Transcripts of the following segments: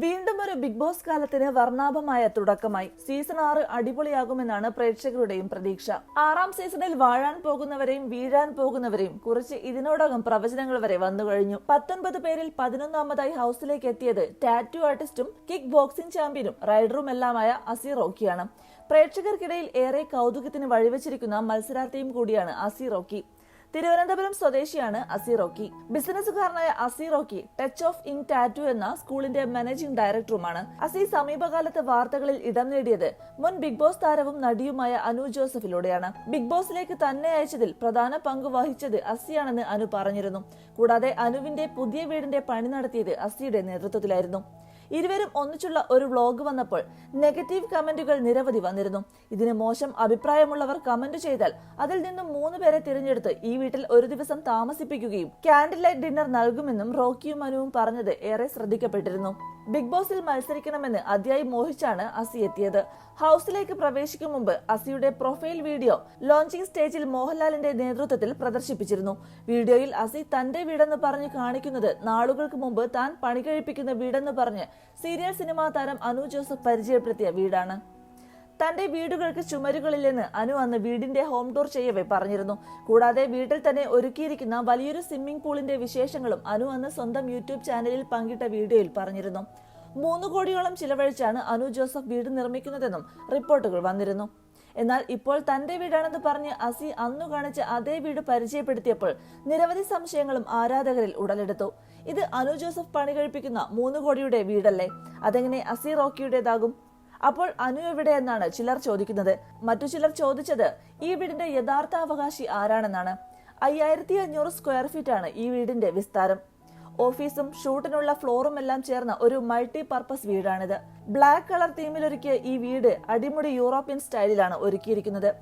വീണ്ടും ഒരു big boss കാലത്തിന് വർണാഭമായ തുടക്കമായി. സീസൺ ആറ് അടിപൊളിയാകുമെന്നാണ് പ്രേക്ഷകരുടെയും പ്രതീക്ഷ. ആറാം സീസണിൽ വാഴാൻ പോകുന്നവരെയും വീഴാൻ പോകുന്നവരെയും കുറിച്ച് ഇതിനോടകം പ്രവചനങ്ങൾ വരെ വന്നു കഴിഞ്ഞു. പത്തൊൻപത് പേരിൽ പതിനൊന്നാമതായി ഹൗസിലേക്ക് എത്തിയത് ടാറ്റു ആർട്ടിസ്റ്റും കിക്ക് ബോക്സിംഗ് ചാമ്പ്യനും റൈഡറുമെല്ലാമായ അസീർ റോക്കിയാണ്. പ്രേക്ഷകർക്കിടയിൽ ഏറെ കൗതുകത്തിന് വഴിവെച്ചിരിക്കുന്ന മത്സരാർത്ഥിയും കൂടിയാണ് അസീർ റോക്കി. തിരുവനന്തപുരം സ്വദേശിയാണ് അസിറോക്കി ബിസിനസ്സുകാരനായ അസിറോക്കി ടച്ച് ഓഫ് ഇങ് ടാറ്റു എന്ന സ്കൂളിന്റെ മാനേജിംഗ് ഡയറക്ടറുമാണ്. അസി സമീപകാലത്ത് വാർത്തകളിൽ ഇടം നേടിയത് മുൻ ബിഗ് ബോസ് താരവും നടിയുമായ അനു ജോസഫിലൂടെയാണ്. ബിഗ് ബോസിലേക്ക് തന്നെ അയച്ചതിൽ പ്രധാന പങ്ക് വഹിച്ചത് അസിയാണെന്ന് അനു പറഞ്ഞിരുന്നു. കൂടാതെ അനുവിന്റെ പുതിയ വീടിന്റെ പണി നടത്തിയത് അസിയുടെ നേതൃത്വത്തിലായിരുന്നു. ഇരുവരും ഒന്നിച്ചുള്ള ഒരു വ്ളോഗ് വന്നപ്പോൾ നെഗറ്റീവ് കമന്റുകൾ നിരവധി വന്നിരുന്നു. ഇതിന് മോശം അഭിപ്രായമുള്ളവർ കമന്റ് ചെയ്താൽ അതിൽ നിന്നും മൂന്ന് പേരെ തിരഞ്ഞെടുത്ത് ഈ വീട്ടിൽ ഒരു ദിവസം താമസിപ്പിക്കുകയും ക്യാൻഡിൽ ലൈറ്റ് ഡിന്നർ നൽകുമെന്നും റോക്കിയും മനുവും പറഞ്ഞത് ഏറെ ശ്രദ്ധിക്കപ്പെട്ടിരുന്നു. ബിഗ് ബോസിൽ മത്സരിക്കണമെന്ന് അതിയായി മോഹിച്ചാണ് അസി എത്തിയത്. ഹൗസിലേക്ക് പ്രവേശിക്കും മുമ്പ് അസിയുടെ പ്രൊഫൈൽ വീഡിയോ ലോഞ്ചിങ് സ്റ്റേജിൽ മോഹൻലാലിന്റെ നേതൃത്വത്തിൽ പ്രദർശിപ്പിച്ചിരുന്നു. വീഡിയോയിൽ അസി തന്റെ വീടെന്ന് പറഞ്ഞ് കാണിക്കുന്നത് നാളുകൾക്ക് മുമ്പ് താൻ പണി കഴിപ്പിക്കുന്ന വീടെന്ന് പറഞ്ഞ് സീരിയൽ സിനിമാ താരം അനു ജോസഫ് പരിചയപ്പെടുത്തിയ വീടാണ്. തന്റെ വീടുകൾക്ക് ചുമരുകളില്ലെന്ന് അനു അന്ന് വീടിന്റെ ഹോം ടൂർ ചെയ്യവേ പറഞ്ഞിരുന്നു. കൂടാതെ വീട്ടിൽ തന്നെ ഒരുക്കിയിരിക്കുന്ന വലിയൊരു സ്വിമ്മിംഗ് പൂളിന്റെ വിശേഷങ്ങളും അനു അന്ന് സ്വന്തം യൂട്യൂബ് ചാനലിൽ പങ്കിട്ട വീഡിയോയിൽ പറഞ്ഞിരുന്നു. മൂന്ന് കോടിയോളം ചിലവഴിച്ചാണ് അനു ജോസഫ് വീട് നിർമ്മിക്കുന്നതെന്നും റിപ്പോർട്ടുകൾ വന്നിരുന്നു. എന്നാൽ ഇപ്പോൾ തന്റെ വീടാണെന്ന് പറഞ്ഞ് അസി അന്നു കാണിച്ച അതേ വീട് പരിചയപ്പെടുത്തിയപ്പോൾ നിരവധി സംശയങ്ങളും ആരാധകരിൽ ഉടലെടുത്തു. ഇത് അനു ജോസഫ് പണി കഴിപ്പിക്കുന്ന മൂന്ന് കോടിയുടെ വീടല്ലേ? അതെങ്ങനെ അസി റോക്കിയുടേതാകും? അപ്പോൾ അനു എവിടെ എന്നാണ് ചിലർ ചോദിക്കുന്നത്. മറ്റു ചിലർ ചോദിച്ചത് ഈ വീടിന്റെ യഥാർത്ഥ അവകാശി ആരാണെന്നാണ്. അയ്യായിരത്തി അഞ്ഞൂറ് സ്ക്വയർ ഫീറ്റ് ആണ് ഈ വീടിന്റെ വിസ്താരം. ഓഫീസും ഷൂട്ടിനുള്ള ഫ്ലോറും എല്ലാം ചേർന്ന ഒരു മൾട്ടി പർപ്പസ് വീടാണിത്. ബ്ലാക്ക് കളർ തീമിൽ തീമിലൊരുക്കിയ ഈ വീട് അടിമുടി യൂറോപ്യൻ സ്റ്റൈലിലാണ് ഒരുക്കിയിരിക്കുന്നത്.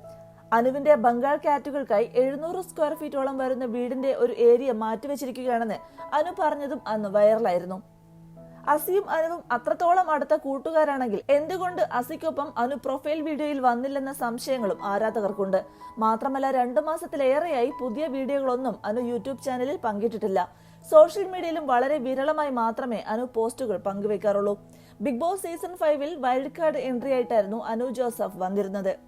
അനുവിന്റെ ബംഗാൾ കാറ്റുകൾക്കായി എഴുന്നൂറ് സ്ക്വയർ ഫീറ്റോളം വരുന്ന വീടിന്റെ ഒരു ഏരിയ മാറ്റിവെച്ചിരിക്കുകയാണെന്ന് അനു പറഞ്ഞതും അന്ന് വൈറലായിരുന്നു. അസിയും അനുവും അത്രത്തോളം അടുത്ത കൂട്ടുകാരാണെങ്കിൽ എന്തുകൊണ്ട് അസിക്കൊപ്പം അനു പ്രൊഫൈൽ വീഡിയോയിൽ വന്നില്ലെന്ന സംശയങ്ങളും ആരാധകർക്കുണ്ട്? മാത്രമല്ല രണ്ടു മാസത്തിലേറെയായി പുതിയ വീഡിയോകളൊന്നും അനു യൂട്യൂബ് ചാനലിൽ പങ്കിട്ടിട്ടില്ല. സോഷ്യൽ മീഡിയയിലും വളരെ വിരളമായി മാത്രമേ അനു പോസ്റ്റുകൾ പങ്കുവെക്കാറുള്ളൂ. ബിഗ് ബോസ് സീസൺ ഫൈവിൽ വൈൽഡ് കാർഡ് എൻട്രി ആയിട്ടായിരുന്നു അനു ജോസഫ് വന്നിരുന്നത്.